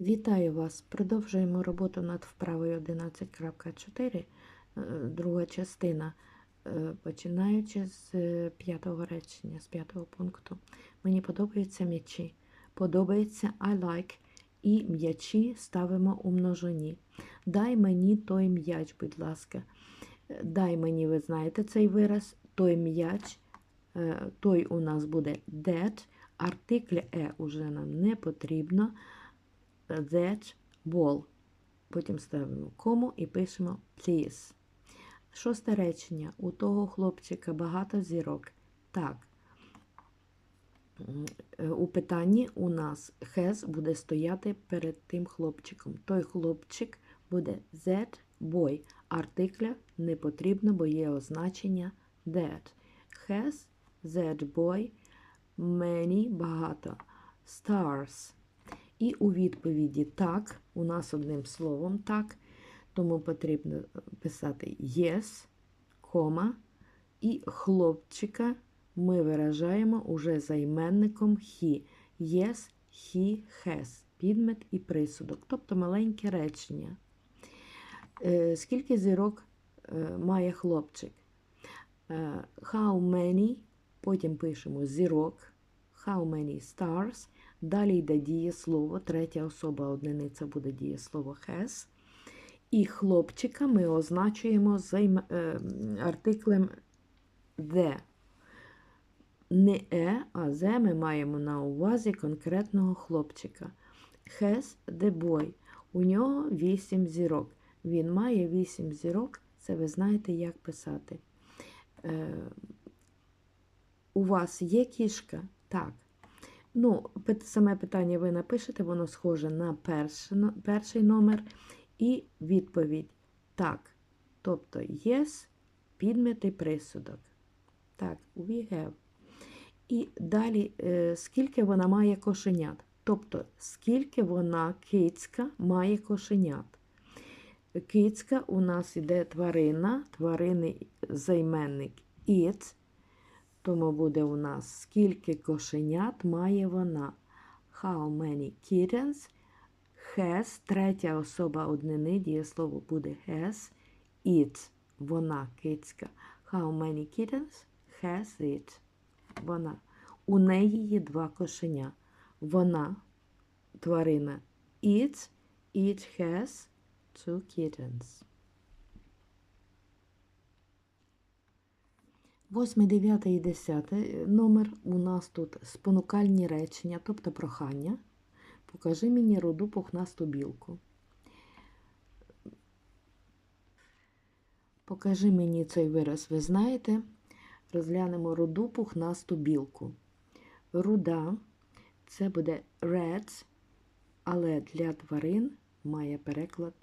Вітаю вас! Продовжуємо роботу над вправою 11.4, е, друга частина, е, починаючи з е, п'ятого речення, з п'ятого пункту. Мені подобаються м'ячі. Подобається I like. І м'ячі ставимо у множині. Дай мені той м'яч, будь ласка. Дай мені, ви знаєте цей вираз, той м'яч, той у нас буде that, артикль е уже нам не потрібно that ball. Потім ставимо кому і пишемо please. Шосте речення. У того хлопчика багато зірок. Так. У питанні у нас has буде стояти перед тим хлопчиком. Той хлопчик буде that boy. Артикля не потрібно, бо є означення that. Has that boy many багато stars. І у відповіді так, у нас одним словом так, тому потрібно писати yes, кома, і хлопчика ми виражаємо уже займенником he. Yes, he has. Підмет і присудок, тобто маленьке речення. Е, Скільки зірок е, має хлопчик? Е, How many, потім пишемо зірок, how many stars. Далі йде дієслово, третя особа одиниця буде дієслово has. І хлопчика ми означуємо займ... е, артиклем the. Не е, а the ми маємо на увазі конкретного хлопчика. Has the boy. У нього вісім зірок. Він має вісім зірок. Це ви знаєте, як писати. Е, у вас є кішка? Так. Ну, саме питання ви напишете, воно схоже на перший, перший номер. І відповідь так. Тобто yes, підмет присудок. Так, we have. І далі, е, скільки вона має кошенят. Тобто, скільки вона кицька має кошенят. Кицька у нас іде тварина, тварини займенник it. Тому буде у нас скільки кошенят має вона. How many kittens has, третя особа однини, дієслово буде has, it, вона кицька. How many kittens has it? Вона. У неї є два кошеня. Вона, тварина it, it has two kittens. Восьмий, дев'ятий і десятий номер у нас тут спонукальні речення, тобто прохання. Покажи мені руду пухнасту білку. Покажи мені цей вираз, ви знаєте. Розглянемо руду пухнасту білку. Руда це буде red, але для тварин має переклад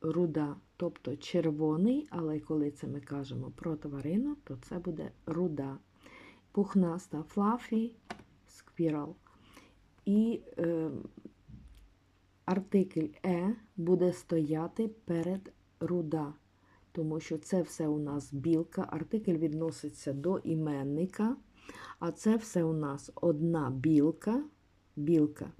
руда, тобто червоний, але коли це ми кажемо про тварину, то це буде руда. Пухнаста fluffy squirrel. І е, артикль е буде стояти перед руда, тому що це все у нас білка. Артикль відноситься до іменника, а це все у нас одна білка. білка.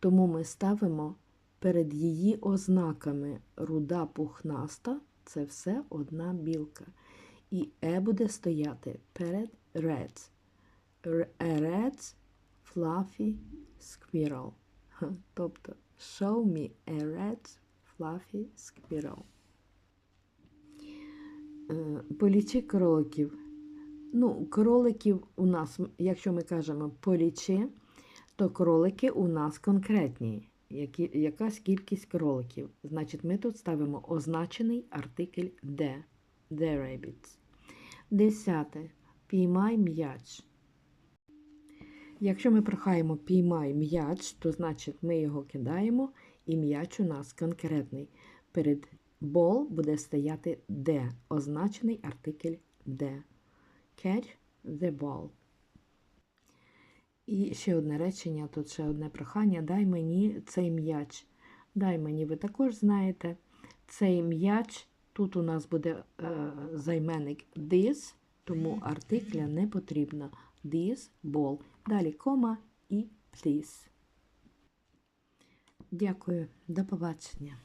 Тому ми ставимо перед її ознаками руда пухнаста це все одна білка. І е буде стояти перед red. Р- A red fluffy squirrel. Тобто show me a red fluffy squirrel. Е, Полічи кроликів. Ну, кроликів у нас, якщо ми кажемо полічи, то кролики у нас конкретні. Які, якась кількість кроликів. Значить, ми тут ставимо означений артикль de. The rabbits. Десяте. Піймай м'яч. Якщо ми прохаємо піймай м'яч, то значить ми його кидаємо, і м'яч у нас конкретний. Перед ball буде стояти de, означений артикль de. Catch the ball. І ще одне речення, тут ще одне прохання. Дай мені цей м'яч. Дай мені, ви також знаєте, цей м'яч. Тут у нас буде е, займенник this, тому артикля не потрібно. This ball. Далі кома і please. Дякую, до побачення.